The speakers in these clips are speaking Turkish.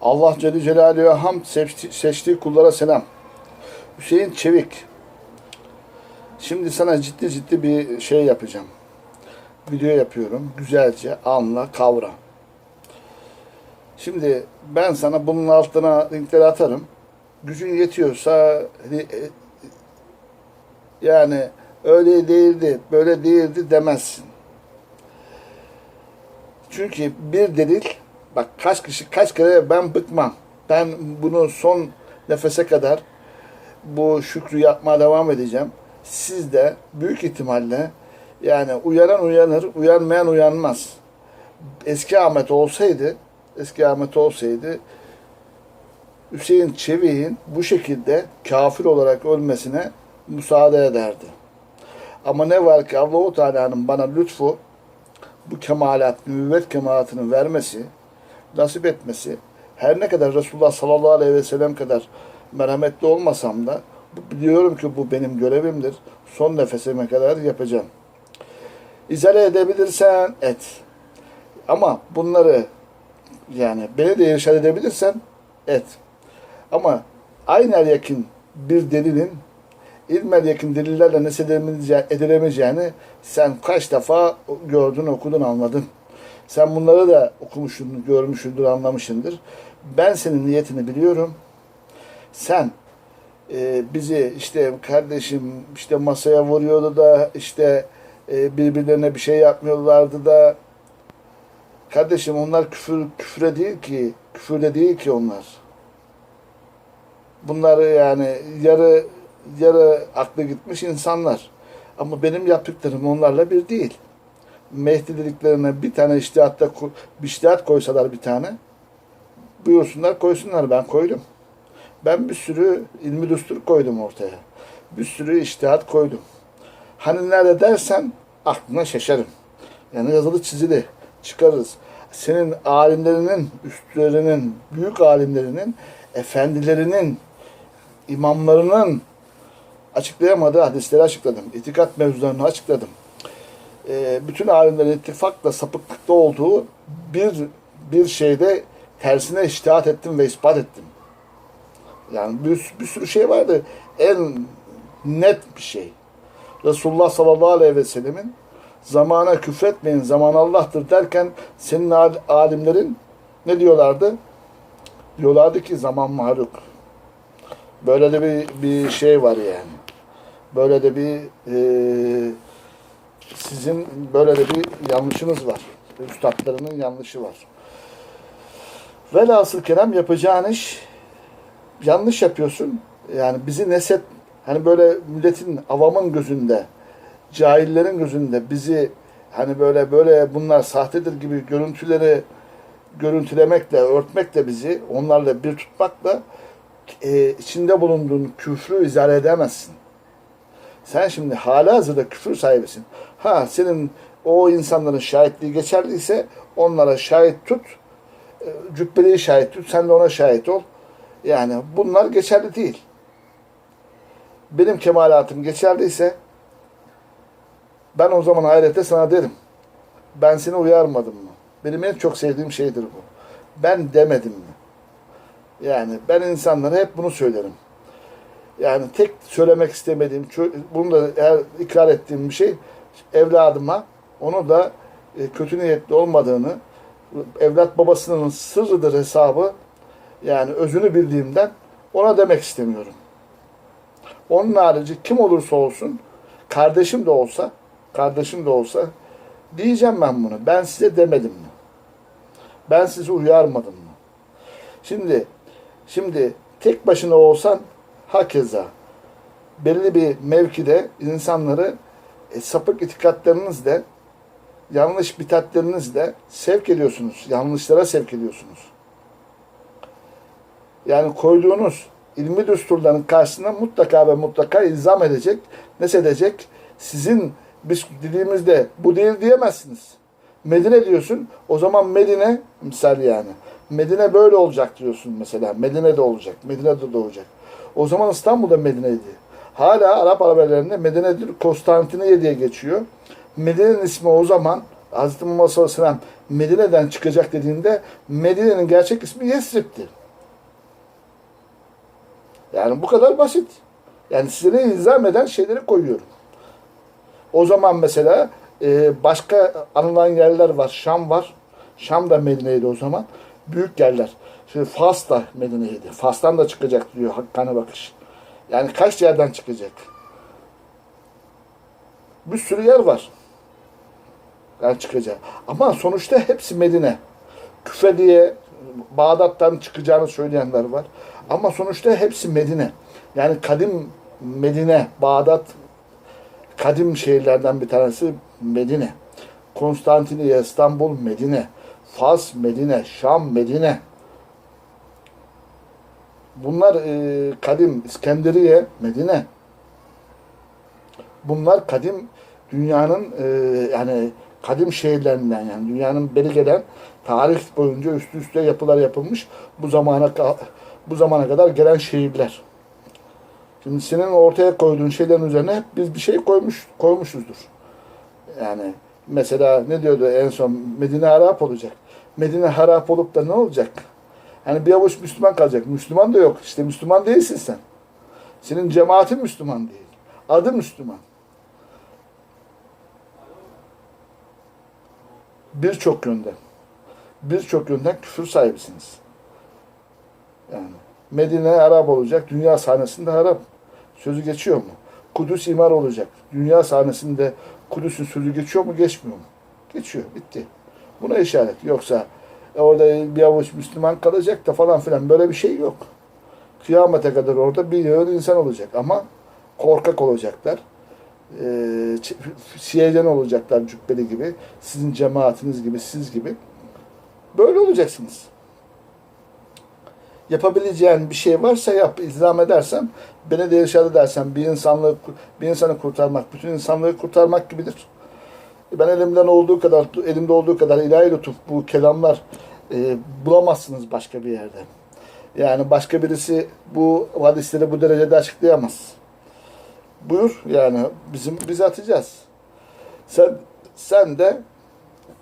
Allah Celle Celaluhu'ya hamd seçti- seçtiği kullara selam. Hüseyin Çevik. Şimdi sana ciddi ciddi bir şey yapacağım. Video yapıyorum. Güzelce anla, kavra. Şimdi ben sana bunun altına linkleri atarım. Gücün yetiyorsa e, yani öyle değildi, böyle değildi demezsin. Çünkü bir delil, bak kaç kişi, kaç kere ben bıkmam. Ben bunu son nefese kadar bu şükrü yapmaya devam edeceğim. Siz de büyük ihtimalle yani uyanan uyanır, uyanmayan uyanmaz. Eski Ahmet olsaydı, eski Ahmet olsaydı Hüseyin Çevik'in bu şekilde kafir olarak ölmesine müsaade ederdi. Ama ne var ki Allahu Teala'nın bana lütfu bu kemalat, nübüvvet kemalatını vermesi, nasip etmesi, her ne kadar Resulullah sallallahu aleyhi ve sellem kadar merhametli olmasam da biliyorum ki bu benim görevimdir. Son nefesime kadar yapacağım. İzale edebilirsen et. Ama bunları yani beni de irşad edebilirsen et. Ama aynı yakin bir delilin ilmel yakın delillerle nesedemeyece- edilemeyeceğini sen kaç defa gördün, okudun, anladın. Sen bunları da okumuşsundur, görmüşsündür, anlamışsındır. Ben senin niyetini biliyorum. Sen e, bizi işte kardeşim işte masaya vuruyordu da işte e, birbirlerine bir şey yapmıyorlardı da kardeşim onlar küfür küfre değil ki küfürde değil ki onlar. Bunları yani yarı yarı aklı gitmiş insanlar. Ama benim yaptıklarım onlarla bir değil. Mehdi dediklerine bir tane iştihatta bir iştihat koysalar bir tane buyursunlar koysunlar ben koydum. Ben bir sürü ilmi düstur koydum ortaya. Bir sürü iştihat koydum. Hani nerede dersen aklına şaşarım. Yani yazılı çizili çıkarırız. Senin alimlerinin, üstlerinin, büyük alimlerinin, efendilerinin, imamlarının açıklayamadığı hadisleri açıkladım. İtikat mevzularını açıkladım. Ee, bütün alimlerin ittifakla sapıklıkta olduğu bir bir şeyde tersine iştihat ettim ve ispat ettim. Yani bir, bir sürü şey vardı. En net bir şey. Resulullah sallallahu aleyhi ve sellemin zamana küfretmeyin, zaman Allah'tır derken senin al- alimlerin ne diyorlardı? Diyorlardı ki zaman mahluk. Böyle de bir, bir şey var yani. Böyle de bir e, sizin böyle de bir yanlışınız var. Üstadlarının yanlışı var. Velhasıl kelam yapacağın iş yanlış yapıyorsun. Yani bizi neset hani böyle milletin avamın gözünde cahillerin gözünde bizi hani böyle böyle bunlar sahtedir gibi görüntüleri görüntülemekle, örtmekle bizi onlarla bir tutmakla e, içinde bulunduğun küfrü izale edemezsin. Sen şimdi hala hazırda küfür sahibisin. Ha senin o insanların şahitliği geçerliyse onlara şahit tut. E, Cübbeliyi şahit tut. Sen de ona şahit ol. Yani bunlar geçerli değil. Benim kemalatım geçerliyse ben o zaman ahirette sana derim. Ben seni uyarmadım mı? Benim en çok sevdiğim şeydir bu. Ben demedim mi? Yani ben insanlara hep bunu söylerim. Yani tek söylemek istemediğim, bunu da eğer ikrar ettiğim bir şey, evladıma onu da e, kötü niyetli olmadığını, evlat babasının sırrıdır hesabı, yani özünü bildiğimden ona demek istemiyorum. Onun harici kim olursa olsun, kardeşim de olsa, kardeşim de olsa diyeceğim ben bunu. Ben size demedim mi? Ben sizi uyarmadım mı? Şimdi şimdi tek başına olsan hakeza belli bir mevkide insanları e, sapık itikatlerinizle yanlış bitatlerinizle sevk ediyorsunuz. Yanlışlara sevk ediyorsunuz. Yani koyduğunuz ilmi düsturların karşısına mutlaka ve mutlaka ilzam edecek, nesedecek. Sizin biz dediğimizde bu değil diyemezsiniz. Medine diyorsun, o zaman Medine, misal yani. Medine böyle olacak diyorsun mesela. Medine'de olacak, Medine'de doğacak. O zaman İstanbul'da Medine'ydi. Hala Arap haberlerinde Medine'dir, Konstantiniye diye geçiyor. Medine'nin ismi o zaman Hazreti Muhammed Medine'den çıkacak dediğinde Medine'nin gerçek ismi Yesrib'ti. Yani bu kadar basit. Yani size ilzam eden şeyleri koyuyorum. O zaman mesela e, başka anılan yerler var. Şam var. Şam da Medine'ydi o zaman. Büyük yerler. Şimdi Fas da Medine'ydi. Fas'tan da çıkacak diyor Hakkani Bakış. Yani kaç yerden çıkacak? Bir sürü yer var. Yani çıkacak. Ama sonuçta hepsi Medine. Küfe diye Bağdat'tan çıkacağını söyleyenler var. Ama sonuçta hepsi Medine. Yani kadim Medine, Bağdat kadim şehirlerden bir tanesi Medine. Konstantiniye, İstanbul, Medine. Fas, Medine. Şam, Medine. Bunlar e, kadim İskenderiye, Medine. Bunlar kadim dünyanın e, yani kadim şehirlerinden yani dünyanın beri gelen tarih boyunca üst üste yapılar yapılmış bu zamana bu zamana kadar gelen şehirler. Şimdi senin ortaya koyduğun şeylerin üzerine biz bir şey koymuş koymuşuzdur. Yani mesela ne diyordu en son Medine harap olacak. Medine harap olup da ne olacak? Hani bir avuç Müslüman kalacak. Müslüman da yok. İşte Müslüman değilsin sen. Senin cemaatin Müslüman değil. Adı Müslüman. Birçok yönden. Birçok yönden küfür sahibisiniz. Yani Medine harap olacak. Dünya sahnesinde harap. Sözü geçiyor mu? Kudüs imar olacak. Dünya sahnesinde Kudüs'ün sözü geçiyor mu? Geçmiyor mu? Geçiyor. Bitti. Buna işaret. Yoksa orada bir avuç Müslüman kalacak da falan filan böyle bir şey yok. Kıyamete kadar orada bir yığın insan olacak ama korkak olacaklar. Ee, siyecen olacaklar cübbeli gibi. Sizin cemaatiniz gibi, siz gibi. Böyle olacaksınız. Yapabileceğin bir şey varsa yap, izlam edersen, beni de irşad edersen, bir insanlığı, bir insanı kurtarmak, bütün insanlığı kurtarmak gibidir. Ben elimden olduğu kadar, elimde olduğu kadar ilahi lütuf bu kelamlar e, bulamazsınız başka bir yerde. Yani başka birisi bu hadisleri bu derecede açıklayamaz. Buyur yani bizim biz atacağız. Sen sen de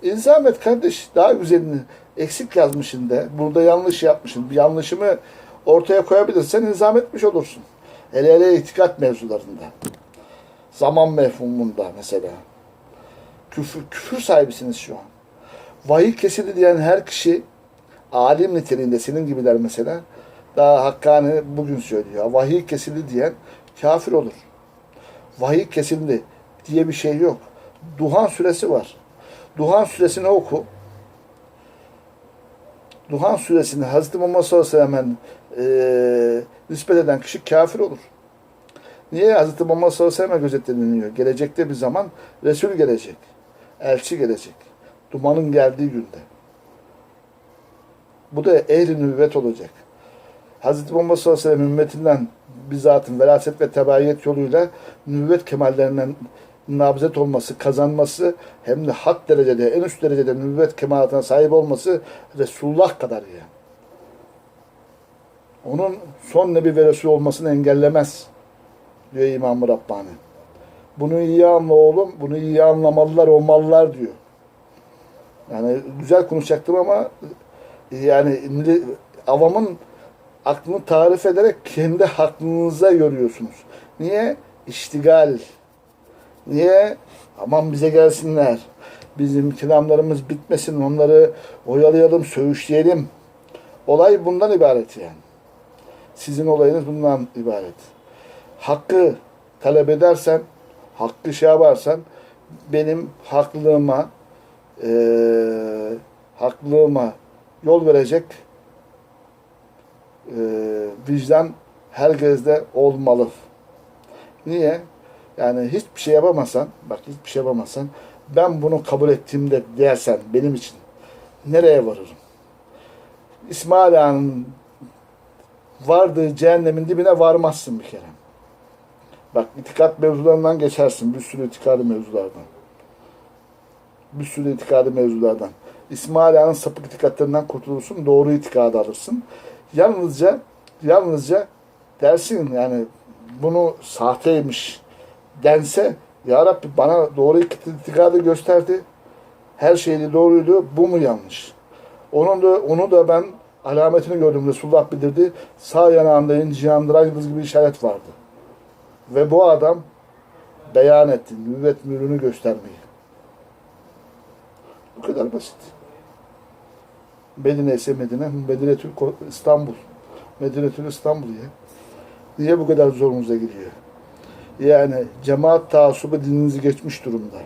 ilzam et kardeş. Daha güzelini eksik yazmışsın de. Burada yanlış yapmışsın. Bir yanlışımı ortaya koyabilirsen ilzam etmiş olursun. Hele hele itikat mevzularında. Zaman mefhumunda mesela. Küfür, küfür sahibisiniz şu an. Vahiy kesildi diyen her kişi alim niteliğinde senin gibiler mesela daha Hakkani bugün söylüyor. Vahiy kesildi diyen kafir olur. Vahiy kesildi diye bir şey yok. Duhan suresi var. Duhan suresini oku. Duhan suresini Hazreti Muhammed sallallahu aleyhi ve sellem'e nispet eden kişi kafir olur. Niye? Hazreti Muhammed sallallahu aleyhi ve sellem'e gözetleniyor. Gelecekte bir zaman Resul gelecek. Elçi gelecek. Dumanın geldiği günde. Bu da ehli nübüvvet olacak. Hazreti Muhammed sallallahu aleyhi ve sellem ümmetinden bizzatın veraset ve tebaiyet yoluyla nübüvvet kemallerinden nabzet olması, kazanması hem de hak derecede, en üst derecede nübüvvet kemalatına sahip olması Resulullah kadar yani. Onun son nebi ve Resul olmasını engellemez diyor İmam-ı Rabbani. Bunu iyi anla oğlum, bunu iyi anlamalılar, olmalılar diyor. Yani güzel konuşacaktım ama yani avamın aklını tarif ederek kendi hakkınıza yoruyorsunuz. Niye? İştigal. Niye? Aman bize gelsinler. Bizim kelamlarımız bitmesin. Onları oyalayalım, söğüşleyelim. Olay bundan ibaret yani. Sizin olayınız bundan ibaret. Hakkı talep edersen, hakkı şey yaparsan, benim haklılığıma, eee haklılığıma yol verecek e, vicdan herkeste olmalı. Niye? Yani hiçbir şey yapamasan, bak hiçbir şey yapamasan, ben bunu kabul ettiğimde dersen benim için nereye varırım? İsmail Ağa'nın vardığı cehennemin dibine varmazsın bir kere. Bak itikat mevzularından geçersin. Bir sürü itikadi mevzulardan. Bir sürü itikadi mevzulardan. İsmail Ağa'nın sapık itikatlerinden kurtulursun. Doğru itikadı alırsın. Yalnızca yalnızca dersin yani bunu sahteymiş dense Ya Rabbi bana doğru itikadı gösterdi. her şeyi doğruydu. Bu mu yanlış? Onun da onu da ben alametini gördüm. Resulullah bildirdi. Sağ yanağında cihandıran yıldız gibi işaret vardı. Ve bu adam beyan etti. Nübüvvet mührünü göstermeyi. Bu kadar basit. Medine ise Medine, Medinetül Ko- İstanbul. Medinetül İstanbul ya. Niye bu kadar zorunuza gidiyor? Yani cemaat taassubu dininizi geçmiş durumda.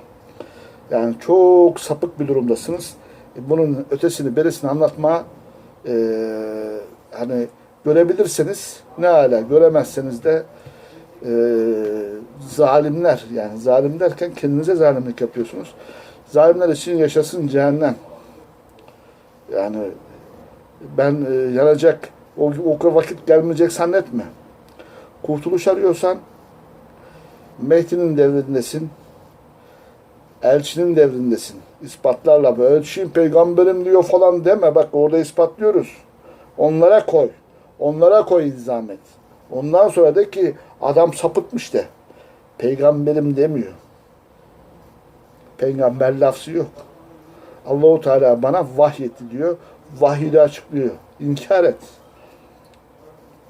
Yani çok sapık bir durumdasınız. E, Bunun ötesini beresini anlatma e, hani görebilirseniz ne hala göremezseniz de e, zalimler yani zalim derken kendinize zalimlik yapıyorsunuz. Zalimler için yaşasın cehennem. Yani ben e, yanacak o, o vakit gelmeyecek zannetme. Kurtuluş arıyorsan Mehdi'nin devrindesin. Elçinin devrindesin. İspatlarla böyle elçiyim peygamberim diyor falan deme. Bak orada ispatlıyoruz. Onlara koy. Onlara koy ilzam. Ondan sonra de ki adam sapıtmış de. Peygamberim demiyor. Peygamber lafzı yok. Allahu Teala bana vahyetti diyor. Vahiyde açıklıyor. İnkar et.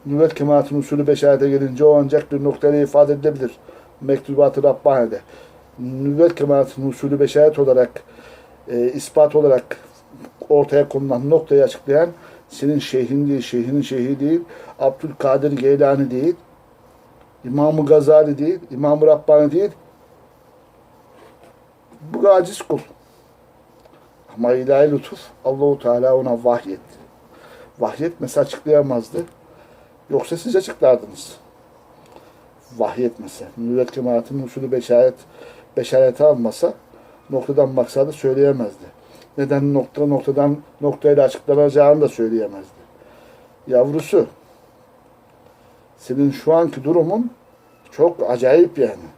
Nüvvet kemaatinin usulü beşerete gelince o ancak bir noktayla ifade edilebilir. Mektubat-ı Rabbani'de. Nüvvet kemaatinin usulü beşeret olarak e, ispat olarak ortaya konulan noktayı açıklayan senin şeyhin değil, şeyhinin şeyhi değil, Abdülkadir Geylani değil, İmam-ı Gazali değil, İmam-ı Rabbani değil, bu aciz kul. Ama ilahi lütuf Allahu Teala ona vahyetti. Vahyetmese açıklayamazdı. Yoksa siz açıklardınız. Vahyetmese. Nüvvet kemaatinin usulü beşaret, beşareti almasa noktadan maksadı söyleyemezdi. Neden nokta noktadan noktayla açıklanacağını da söyleyemezdi. Yavrusu senin şu anki durumun çok acayip yani.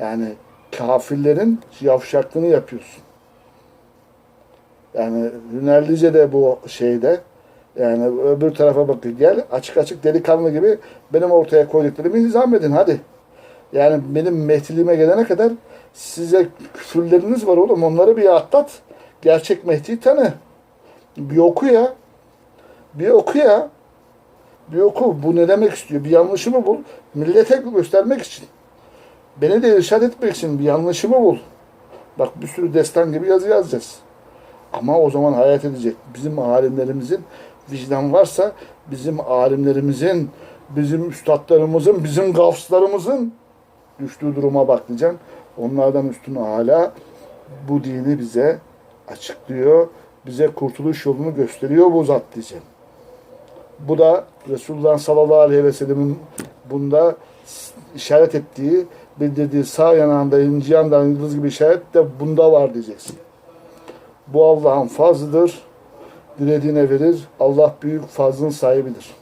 Yani kafirlerin yavşaklığını yapıyorsun. Yani Hünerlice de bu şeyde yani öbür tarafa bakın gel açık açık delikanlı gibi benim ortaya koyduklarımı ilzam edin hadi. Yani benim mehdiliğime gelene kadar size küfürleriniz var oğlum onları bir atlat. Gerçek Mehdi'yi tanı. Bir oku ya. Bir oku ya. Bir oku. Bu ne demek istiyor? Bir yanlışımı bul. Millete göstermek için. Beni de irşad etmek için bir yanlışımı bul. Bak bir sürü destan gibi yazı yazacağız. Ama o zaman hayat edecek. Bizim alimlerimizin vicdan varsa bizim alimlerimizin, bizim üstadlarımızın, bizim gafslarımızın düştüğü duruma bak diyeceksin. Onlardan üstün hala bu dini bize açıklıyor. Bize kurtuluş yolunu gösteriyor bu zat diyeceksin. Bu da Resulullah sallallahu aleyhi ve sellemin bunda işaret ettiği, bildirdiği sağ yanağında inci yandan yıldız gibi işaret de bunda var diyeceksin. Bu Allah'ın fazlıdır. Dilediğine verir. Allah büyük fazlın sahibidir.